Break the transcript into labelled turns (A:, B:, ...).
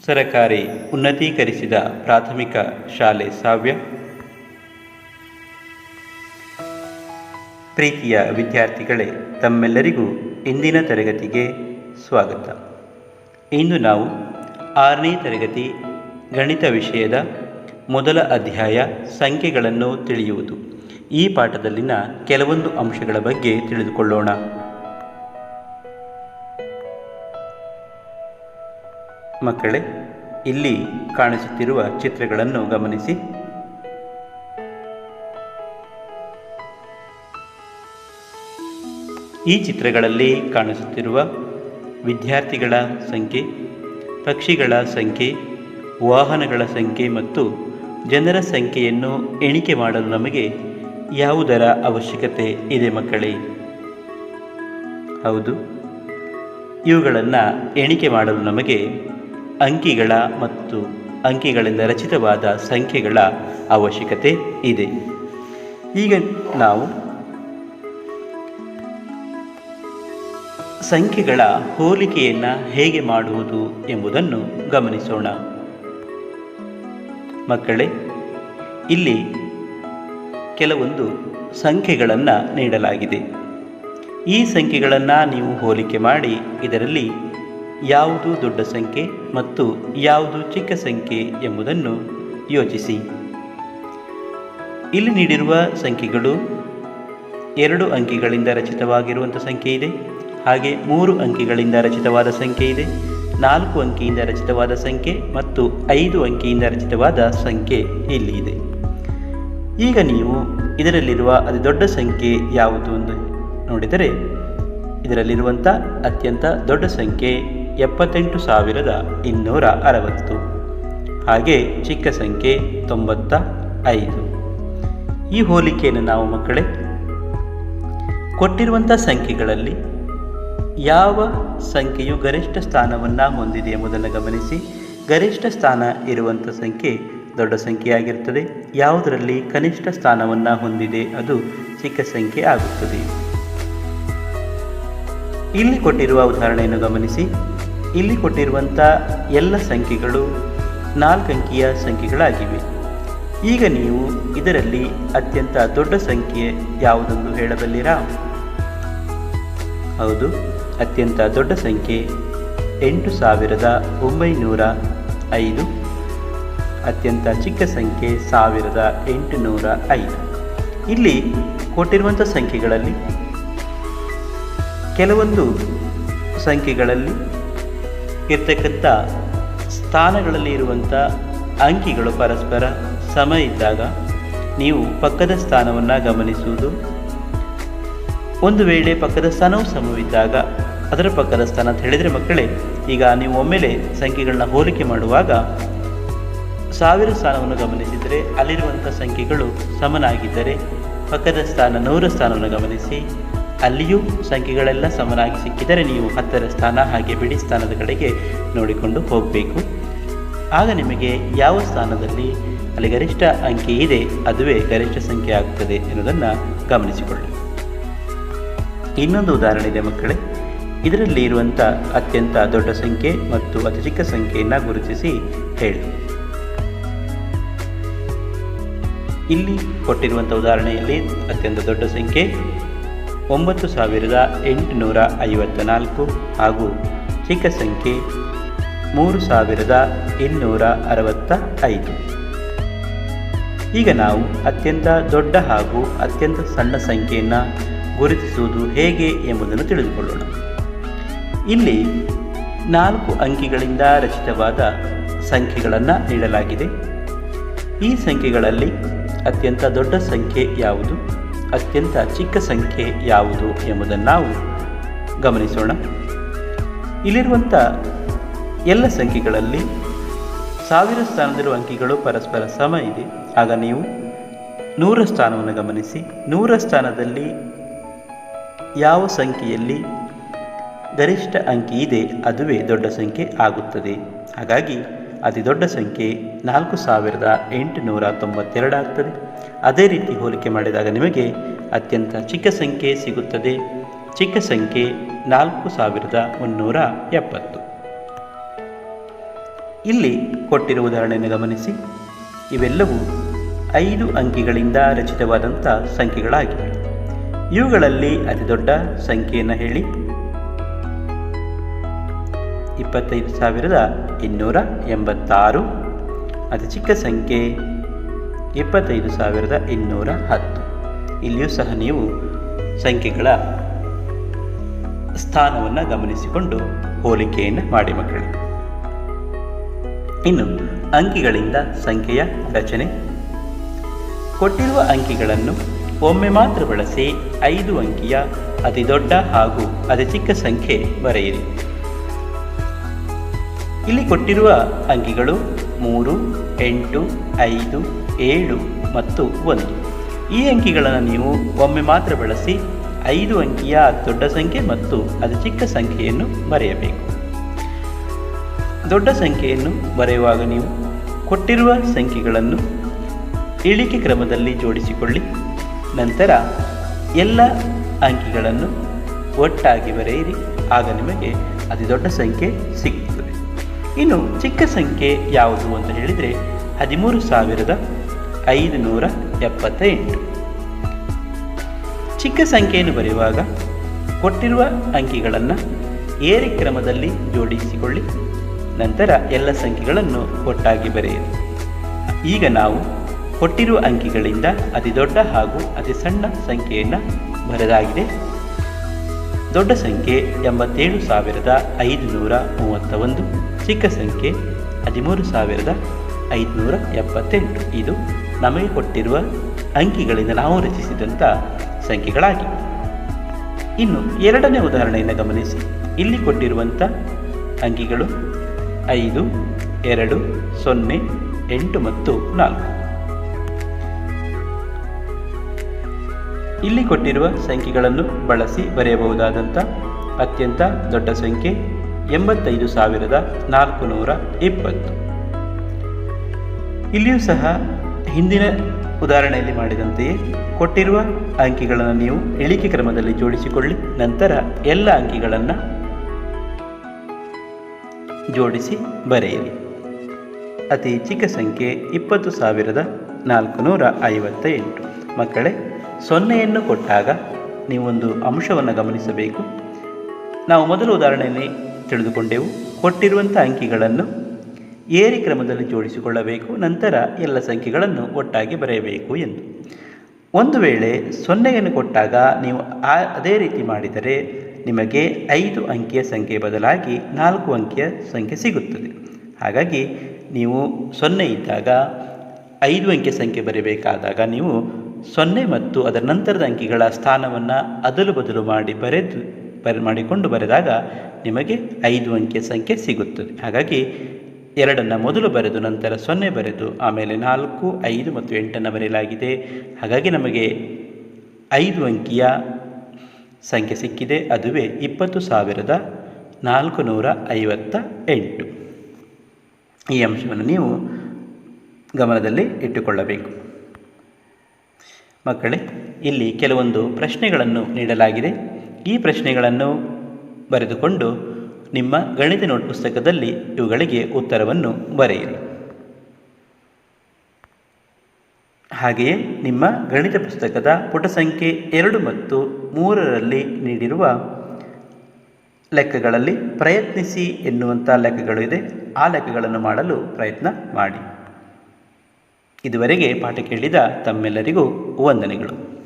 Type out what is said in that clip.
A: ಸರಕಾರಿ ಉನ್ನತೀಕರಿಸಿದ ಪ್ರಾಥಮಿಕ ಶಾಲೆ ಸಾವ್ಯ. ಪ್ರೀತಿಯ ವಿದ್ಯಾರ್ಥಿಗಳೇ, ತಮ್ಮೆಲ್ಲರಿಗೂ ಇಂದಿನ ತರಗತಿಗೆ ಸ್ವಾಗತ. ಇಂದು ನಾವು ಆರನೇ ತರಗತಿ ಗಣಿತ ವಿಷಯದ ಮೊದಲ ಅಧ್ಯಾಯ ಸಂಖ್ಯೆಗಳನ್ನು ತಿಳಿಯುವುದು. ಈ ಪಾಠದಲ್ಲಿನ ಕೆಲವೊಂದು ಅಂಶಗಳ ಬಗ್ಗೆ ತಿಳಿದುಕೊಳ್ಳೋಣ. ಮಕ್ಕಳೇ, ಇಲ್ಲಿ ಕಾಣಿಸುತ್ತಿರುವ ಚಿತ್ರಗಳನ್ನು ಗಮನಿಸಿ. ಈ ಚಿತ್ರಗಳಲ್ಲಿ ಕಾಣಿಸುತ್ತಿರುವ ವಿದ್ಯಾರ್ಥಿಗಳ ಸಂಖ್ಯೆ, ಪಕ್ಷಿಗಳ ಸಂಖ್ಯೆ, ವಾಹನಗಳ ಸಂಖ್ಯೆ ಮತ್ತು ಜನರ ಸಂಖ್ಯೆಯನ್ನು ಎಣಿಕೆ ಮಾಡಲು ನಮಗೆ ಯಾವುದರ ಅವಶ್ಯಕತೆ ಇದೆ ಮಕ್ಕಳೇ? ಹೌದು, ಇವುಗಳನ್ನು ಎಣಿಕೆ ಮಾಡಲು ನಮಗೆ ಅಂಕಿಗಳ ಮತ್ತು ಅಂಕಿಗಳಿಂದ ರಚಿತವಾದ ಸಂಖ್ಯೆಗಳ ಅವಶ್ಯಕತೆ ಇದೆ. ಈಗ ನಾವು ಸಂಖ್ಯೆಗಳ ಹೋಲಿಕೆಯನ್ನು ಹೇಗೆ ಮಾಡುವುದು ಎಂಬುದನ್ನು ಗಮನಿಸೋಣ. ಮಕ್ಕಳೇ, ಇಲ್ಲಿ ಕೆಲವೊಂದು ಸಂಖ್ಯೆಗಳನ್ನು ನೀಡಲಾಗಿದೆ. ಈ ಸಂಖ್ಯೆಗಳನ್ನು ನೀವು ಹೋಲಿಕೆ ಮಾಡಿ, ಇದರಲ್ಲಿ ಯಾವುದು ದೊಡ್ಡ ಸಂಖ್ಯೆ ಮತ್ತು ಯಾವುದು ಚಿಕ್ಕ ಸಂಖ್ಯೆ ಎಂಬುದನ್ನು ಯೋಚಿಸಿ. ಇಲ್ಲಿ ನೀಡಿರುವ ಸಂಖ್ಯೆಗಳು ಎರಡು ಅಂಕಿಗಳಿಂದ ರಚಿತವಾಗಿರುವಂಥ ಸಂಖ್ಯೆ ಇದೆ. ಹಾಗೆ ಮೂರು ಅಂಕಿಗಳಿಂದ ರಚಿತವಾದ ಸಂಖ್ಯೆ ಇದೆ. ನಾಲ್ಕು ಅಂಕಿಯಿಂದ ರಚಿತವಾದ ಸಂಖ್ಯೆ ಮತ್ತು ಐದು ಅಂಕಿಯಿಂದ ರಚಿತವಾದ ಸಂಖ್ಯೆ ಇಲ್ಲಿ ಇದೆ. ಈಗ ನೀವು ಇದರಲ್ಲಿರುವ ಅತಿ ದೊಡ್ಡ ಸಂಖ್ಯೆ ಯಾವುದು ಎಂದು ನೋಡಿದರೆ, ಇದರಲ್ಲಿರುವಂಥ ಅತ್ಯಂತ ದೊಡ್ಡ ಸಂಖ್ಯೆ ಎಪ್ಪತ್ತೆಂಟು ಸಾವಿರದ ಇನ್ನೂರ ಅರವತ್ತು. ಹಾಗೆ ಚಿಕ್ಕ ಸಂಖ್ಯೆ ತೊಂಬತ್ತ ಐದು. ಈ ಹೋಲಿಕೆಯನ್ನು ನಾವು ಮಕ್ಕಳೇ, ಕೊಟ್ಟಿರುವಂಥ ಸಂಖ್ಯೆಗಳಲ್ಲಿ ಯಾವ ಸಂಖ್ಯೆಯು ಗರಿಷ್ಠ ಸ್ಥಾನವನ್ನು ಹೊಂದಿದೆ ಎಂಬುದನ್ನು ಗಮನಿಸಿ. ಗರಿಷ್ಠ ಸ್ಥಾನ ಇರುವಂಥ ಸಂಖ್ಯೆ ದೊಡ್ಡ ಸಂಖ್ಯೆಯಾಗಿರುತ್ತದೆ. ಯಾವುದರಲ್ಲಿ ಕನಿಷ್ಠ ಸ್ಥಾನವನ್ನು ಹೊಂದಿದೆ ಅದು ಚಿಕ್ಕ ಸಂಖ್ಯೆ ಆಗುತ್ತದೆ. ಇಲ್ಲಿ ಕೊಟ್ಟಿರುವ ಉದಾಹರಣೆಯನ್ನು ಗಮನಿಸಿ. ಇಲ್ಲಿ ಕೊಟ್ಟಿರುವಂಥ ಎಲ್ಲ ಸಂಖ್ಯೆಗಳು ನಾಲ್ಕಂಕಿಯ ಸಂಖ್ಯೆಗಳಾಗಿವೆ. ಈಗ ನೀವು ಇದರಲ್ಲಿ ಅತ್ಯಂತ ದೊಡ್ಡ ಸಂಖ್ಯೆ ಯಾವುದೆಂದು ಹೇಳಬಲ್ಲಿರಾ? ಹೌದು, ಅತ್ಯಂತ ದೊಡ್ಡ ಸಂಖ್ಯೆ ಎಂಟು ಸಾವಿರದ ಒಂಬೈನೂರ ಐದು. ಅತ್ಯಂತ ಚಿಕ್ಕ ಸಂಖ್ಯೆ ಸಾವಿರದ ಎಂಟುನೂರ ಐದು. ಇಲ್ಲಿ ಕೊಟ್ಟಿರುವಂಥ ಸಂಖ್ಯೆಗಳಲ್ಲಿ ಕೆಲವೊಂದು ಸಂಖ್ಯೆಗಳಲ್ಲಿ ಇರ್ತಕ್ಕಂಥ ಸ್ಥಾನಗಳಲ್ಲಿ ಇರುವಂಥ ಅಂಕಿಗಳು ಪರಸ್ಪರ ಸಮ ಇದ್ದಾಗ ನೀವು ಪಕ್ಕದ ಸ್ಥಾನವನ್ನು ಗಮನಿಸುವುದು. ಒಂದು ವೇಳೆ ಪಕ್ಕದ ಸ್ಥಾನವು ಸಮವಿದ್ದಾಗ ಅದರ ಪಕ್ಕದ ಸ್ಥಾನ ಅಂತ ಹೇಳಿದರೆ ಮಕ್ಕಳೇ, ಈಗ ನೀವು ಒಮ್ಮೆಲೆ ಸಂಖ್ಯೆಗಳನ್ನ ಹೋಲಿಕೆ ಮಾಡುವಾಗ ಸಾವಿರ ಸ್ಥಾನವನ್ನು ಗಮನಿಸಿದರೆ ಅಲ್ಲಿರುವಂಥ ಸಂಖ್ಯೆಗಳು ಸಮನಾಗಿದ್ದರೆ ಪಕ್ಕದ ಸ್ಥಾನ ನೂರ ಸ್ಥಾನವನ್ನು ಗಮನಿಸಿ. ಅಲ್ಲಿಯೂ ಸಂಖ್ಯೆಗಳೆಲ್ಲ ಸಮನಾಗಿ ಸಿಕ್ಕಿದರೆ ನೀವು ಹತ್ತರ ಸ್ಥಾನ ಹಾಗೆ ಬಿಡಿ ಸ್ಥಾನದ ಕಡೆಗೆ ನೋಡಿಕೊಂಡು ಹೋಗಬೇಕು. ಆಗ ನಿಮಗೆ ಯಾವ ಸ್ಥಾನದಲ್ಲಿ ಅಲ್ಲಿ ಗರಿಷ್ಠ ಅಂಕಿ ಇದೆ, ಅದುವೇ ಗರಿಷ್ಠ ಸಂಖ್ಯೆ ಆಗುತ್ತದೆ ಎನ್ನುವುದನ್ನು ಗಮನಿಸಿಕೊಳ್ಳಿ. ಇನ್ನೊಂದು ಉದಾಹರಣೆ ಇದೆ ಮಕ್ಕಳೇ. ಇದರಲ್ಲಿ ಇರುವಂಥ ಅತ್ಯಂತ ದೊಡ್ಡ ಸಂಖ್ಯೆ ಮತ್ತು ಅತಿ ಚಿಕ್ಕ ಸಂಖ್ಯೆಯನ್ನು ಗುರುತಿಸಿ ಹೇಳಿ. ಇಲ್ಲಿ ಕೊಟ್ಟಿರುವಂಥ ಉದಾಹರಣೆಯಲ್ಲಿ ಅತ್ಯಂತ ದೊಡ್ಡ ಸಂಖ್ಯೆ ಒಂಬತ್ತು ಸಾವಿರದ ಎಂಟುನೂರ ಐವತ್ತ ನಾಲ್ಕು ಹಾಗೂ ಚಿಕ್ಕ ಸಂಖ್ಯೆ ಮೂರು ಸಾವಿರದ ಇನ್ನೂರ ಅರವತ್ತ ಐದು ಈಗ ನಾವು ಅತ್ಯಂತ ದೊಡ್ಡ ಹಾಗೂ ಅತ್ಯಂತ ಸಣ್ಣ ಸಂಖ್ಯೆಯನ್ನು ಗುರುತಿಸುವುದು ಹೇಗೆ ಎಂಬುದನ್ನು ತಿಳಿದುಕೊಳ್ಳೋಣ. ಇಲ್ಲಿ ನಾಲ್ಕು ಅಂಕಿಗಳಿಂದ ರಚಿತವಾದ ಸಂಖ್ಯೆಗಳನ್ನು ನೀಡಲಾಗಿದೆ. ಈ ಸಂಖ್ಯೆಗಳಲ್ಲಿ ಅತ್ಯಂತ ದೊಡ್ಡ ಸಂಖ್ಯೆ ಯಾವುದು? ಅತ್ಯಂತ ಚಿಕ್ಕ ಸಂಖ್ಯೆ ಯಾವುದು ಎಂಬುದನ್ನು ನಾವು ಗಮನಿಸೋಣ. ಇಲ್ಲಿರುವಂಥ ಎಲ್ಲ ಸಂಖ್ಯೆಗಳಲ್ಲಿ ಸಾವಿರ ಸ್ಥಾನದಲ್ಲಿರುವ ಅಂಕಿಗಳು ಪರಸ್ಪರ ಸಮ ಇದೆ. ಆಗ ನೀವು ನೂರ ಸ್ಥಾನವನ್ನು ಗಮನಿಸಿ, ನೂರ ಸ್ಥಾನದಲ್ಲಿ ಯಾವ ಸಂಖ್ಯೆಯಲ್ಲಿ ಗರಿಷ್ಠ ಅಂಕಿ ಇದೆ, ಅದುವೇ ದೊಡ್ಡ ಸಂಖ್ಯೆ ಆಗುತ್ತದೆ. ಹಾಗಾಗಿ ಅತಿ ದೊಡ್ಡ ಸಂಖ್ಯೆ ನಾಲ್ಕು ಸಾವಿರದ ಎಂಟುನೂರ ತೊಂಬತ್ತೆರಡಾಗ್ತದೆ. ಅದೇ ರೀತಿ ಹೋಲಿಕೆ ಮಾಡಿದಾಗ ನಿಮಗೆ ಅತ್ಯಂತ ಚಿಕ್ಕ ಸಂಖ್ಯೆ ಸಿಗುತ್ತದೆ. ಚಿಕ್ಕ ಸಂಖ್ಯೆ ನಾಲ್ಕು ಸಾವಿರದ ಮುನ್ನೂರ ಎಪ್ಪತ್ತು. ಇಲ್ಲಿ ಕೊಟ್ಟಿರುವ ಉದಾಹರಣೆಯನ್ನು ಗಮನಿಸಿ. ಇವೆಲ್ಲವೂ ಐದು ಅಂಕಿಗಳಿಂದ ರಚಿತವಾದಂಥ ಸಂಖ್ಯೆಗಳಾಗಿವೆ. ಇವುಗಳಲ್ಲಿ ಅತಿ ದೊಡ್ಡ ಸಂಖ್ಯೆಯನ್ನು ಹೇಳಿ. ಇಪ್ಪತ್ತೈದು ಸಾವಿರದ ಇನ್ನೂರ ಎಂಬತ್ತಾರು. ಅತಿ ಚಿಕ್ಕ ಸಂಖ್ಯೆ ಇಪ್ಪತ್ತೈದು ಸಾವಿರದ ಇನ್ನೂರ ಹತ್ತು. ಇಲ್ಲಿಯೂ ಸಹ ನೀವು ಸಂಖ್ಯೆಗಳ ಸ್ಥಾನವನ್ನು ಗಮನಿಸಿಕೊಂಡು ಹೋಲಿಕೆಯನ್ನು ಮಾಡಿ ಮಕ್ಕಳು. ಇನ್ನು ಅಂಕಿಗಳಿಂದ ಸಂಖ್ಯೆಯ ರಚನೆ. ಕೊಟ್ಟಿರುವ ಅಂಕಿಗಳನ್ನು ಒಮ್ಮೆ ಮಾತ್ರ ಬಳಸಿ ಐದು ಅಂಕಿಯ ಅತಿ ದೊಡ್ಡ ಹಾಗೂ ಅತಿ ಚಿಕ್ಕ ಸಂಖ್ಯೆ ಬರೆಯಿರಿ. ಇಲ್ಲಿ ಕೊಟ್ಟಿರುವ ಅಂಕಿಗಳು ಮೂರು ಎಂಟು, ಐದು, ಏಳು ಮತ್ತು ಒಂದು. ಈ ಅಂಕಿಗಳನ್ನು ನೀವು ಒಮ್ಮೆ ಮಾತ್ರ ಬಳಸಿ ಐದು ಅಂಕಿಯ ದೊಡ್ಡ ಸಂಖ್ಯೆ ಮತ್ತು ಅತಿ ಚಿಕ್ಕ ಸಂಖ್ಯೆಯನ್ನು ಬರೆಯಬೇಕು. ದೊಡ್ಡ ಸಂಖ್ಯೆಯನ್ನು ಬರೆಯುವಾಗ ನೀವು ಕೊಟ್ಟಿರುವ ಸಂಖ್ಯೆಗಳನ್ನು ಇಳಿಕೆ ಕ್ರಮದಲ್ಲಿ ಜೋಡಿಸಿಕೊಳ್ಳಿ. ನಂತರ ಎಲ್ಲ ಅಂಕಿಗಳನ್ನು ಒಟ್ಟಾಗಿ ಬರೆಯಿರಿ. ಆಗ ನಿಮಗೆ ಅತಿ ದೊಡ್ಡ ಸಂಖ್ಯೆ ಸಿಗ್ತದೆ. ಇನ್ನು ಚಿಕ್ಕ ಸಂಖ್ಯೆ ಯಾವುದು ಅಂತ ಹೇಳಿದರೆ ಹದಿಮೂರು ಸಾವಿರದ ಐದುನೂರ ಎಪ್ಪತ್ತ ಎಂಟು ಚಿಕ್ಕ ಸಂಖ್ಯೆಯನ್ನು ಬರೆಯುವಾಗ ಕೊಟ್ಟಿರುವ ಅಂಕಿಗಳನ್ನು ಏರಿ ಕ್ರಮದಲ್ಲಿ ಜೋಡಿಸಿಕೊಳ್ಳಿ. ನಂತರ ಎಲ್ಲ ಸಂಖ್ಯೆಗಳನ್ನು ಒಟ್ಟಾಗಿ ಬರೆಯಿರಿ. ಈಗ ನಾವು ಕೊಟ್ಟಿರುವ ಅಂಕಿಗಳಿಂದ ಅತಿ ದೊಡ್ಡ ಹಾಗೂ ಅತಿ ಸಣ್ಣ ಸಂಖ್ಯೆಯನ್ನು ಬರೆದಾಗಿದೆ. ದೊಡ್ಡ ಸಂಖ್ಯೆ ಎಂಬತ್ತೇಳು ಸಾವಿರದ ಐದುನೂರ ಮೂವತ್ತ ಒಂದು ಚಿಕ್ಕ ಸಂಖ್ಯೆ ಹದಿಮೂರು ಸಾವಿರದ ಐದುನೂರ ಎಪ್ಪತ್ತೆಂಟು. ಇದು ನಮಗೆ ಕೊಟ್ಟಿರುವ ಅಂಕಿಗಳಿಂದ ನಾವು ರಚಿಸಿದಂಥ ಸಂಖ್ಯೆಗಳಾಗಿವೆ ಇನ್ನು ಎರಡನೇ ಉದಾಹರಣೆಯನ್ನು ಗಮನಿಸಿ. ಇಲ್ಲಿ ಕೊಟ್ಟಿರುವಂಥ ಅಂಕಿಗಳು ಐದು, ಎರಡು, ಸೊನ್ನೆ, ಎಂಟು ಮತ್ತು ನಾಲ್ಕು. ಇಲ್ಲಿ ಕೊಟ್ಟಿರುವ ಸಂಖ್ಯೆಗಳನ್ನು ಬಳಸಿ ಬರೆಯಬಹುದಾದಂಥ ಅತ್ಯಂತ ದೊಡ್ಡ ಸಂಖ್ಯೆ ಎಂಬತ್ತೈದು ಸಾವಿರದ ನಾಲ್ಕು ನೂರ ಇಪ್ಪತ್ತು. ಇಲ್ಲಿಯೂ ಸಹ ಹಿಂದಿನ ಉದಾಹರಣೆಯಲ್ಲಿ ಮಾಡಿದಂತೆಯೇ ಕೊಟ್ಟಿರುವ ಅಂಕಿಗಳನ್ನು ನೀವು ಇಳಿಕೆ ಕ್ರಮದಲ್ಲಿ ಜೋಡಿಸಿಕೊಳ್ಳಿ, ನಂತರ ಎಲ್ಲ ಅಂಕಿಗಳನ್ನು ಜೋಡಿಸಿ ಬರೆಯಿರಿ. ಅತಿ ಚಿಕ್ಕ ಸಂಖ್ಯೆ ಇಪ್ಪತ್ತು ಸಾವಿರದ ನಾಲ್ಕು ನೂರ ಐವತ್ತ ಎಂಟು ಮಕ್ಕಳೇ, ಸೊನ್ನೆಯನ್ನು ಕೊಟ್ಟಾಗ ನೀವೊಂದು ಅಂಶವನ್ನು ಗಮನಿಸಬೇಕು. ನಾವು ಮೊದಲ ಉದಾಹರಣೆಯಲ್ಲಿ ತಿಳಿದುಕೊಂಡೆವು, ಕೊಟ್ಟಿರುವಂಥ ಅಂಕಿಗಳನ್ನು ಏರಿ ಕ್ರಮದಲ್ಲಿ ಜೋಡಿಸಿಕೊಳ್ಳಬೇಕು. ನಂತರ ಎಲ್ಲ ಸಂಖ್ಯೆಗಳನ್ನು ಒಟ್ಟಾಗಿ ಬರೆಯಬೇಕು ಎಂದು. ಒಂದು ವೇಳೆ ಸೊನ್ನೆಯನ್ನು ಕೊಟ್ಟಾಗ ನೀವು ಅದೇ ರೀತಿ ಮಾಡಿದರೆ ನಿಮಗೆ ಐದು ಅಂಕಿಯ ಸಂಖ್ಯೆ ಬದಲಾಗಿ ನಾಲ್ಕು ಅಂಕಿಯ ಸಂಖ್ಯೆ ಸಿಗುತ್ತದೆ. ಹಾಗಾಗಿ ನೀವು ಸೊನ್ನೆ ಇದ್ದಾಗ ಐದು ಅಂಕಿಯ ಸಂಖ್ಯೆ ಬರೆಯಬೇಕಾದಾಗ ನೀವು ಸೊನ್ನೆ ಮತ್ತು ಅದರ ನಂತರದ ಅಂಕಿಗಳ ಸ್ಥಾನವನ್ನು ಅದಲು ಬದಲು ಮಾಡಿ ಬರೆದು, ಬರೆ, ಮಾಡಿಕೊಂಡು ಬರೆದಾಗ ನಿಮಗೆ ಐದು ಅಂಕಿಯ ಸಂಖ್ಯೆ ಸಿಗುತ್ತದೆ. ಹಾಗಾಗಿ ಎರಡನ್ನು ಮೊದಲು ಬರೆದು ನಂತರ ಸೊನ್ನೆ ಬರೆದು ಆಮೇಲೆ ನಾಲ್ಕು, ಐದು ಮತ್ತು ಎಂಟನ್ನು ಬರೆಯಲಾಗಿದೆ. ಹಾಗಾಗಿ ನಮಗೆ ಐದು ಅಂಕಿಯ ಸಂಖ್ಯೆ ಸಿಕ್ಕಿದೆ. ಅದುವೇ ಇಪ್ಪತ್ತು ಸಾವಿರದ ನಾಲ್ಕು ನೂರ ಐವತ್ತ ಎಂಟು. ಈ ಅಂಶವನ್ನು ನೀವು ಗಮನದಲ್ಲಿ ಇಟ್ಟುಕೊಳ್ಳಬೇಕು. ಮಕ್ಕಳೇ, ಇಲ್ಲಿ ಕೆಲವೊಂದು ಪ್ರಶ್ನೆಗಳನ್ನು ನೀಡಲಾಗಿದೆ. ಈ ಪ್ರಶ್ನೆಗಳನ್ನು ಬರೆದುಕೊಂಡು ನಿಮ್ಮ ಗಣಿತ ನೋಟ್ ಪುಸ್ತಕದಲ್ಲಿ ಇವುಗಳಿಗೆ ಉತ್ತರವನ್ನು ಬರೆಯಿರಿ. ಹಾಗೆಯೇ ನಿಮ್ಮ ಗಣಿತ ಪುಸ್ತಕದ ಪುಟ ಸಂಖ್ಯೆ ಎರಡು ಮತ್ತು ಮೂರರಲ್ಲಿ ನೀಡಿರುವ ಲೆಕ್ಕಗಳಲ್ಲಿ ಪ್ರಯತ್ನಿಸಿ ಎನ್ನುವಂಥ ಲೆಕ್ಕಗಳು ಇದೆ. ಆ ಲೆಕ್ಕಗಳನ್ನು ಮಾಡಲು ಪ್ರಯತ್ನ ಮಾಡಿ. ಇದುವರೆಗೆ ಪಾಠ ಕೇಳಿದ ತಮ್ಮೆಲ್ಲರಿಗೂ ವಂದನೆಗಳು.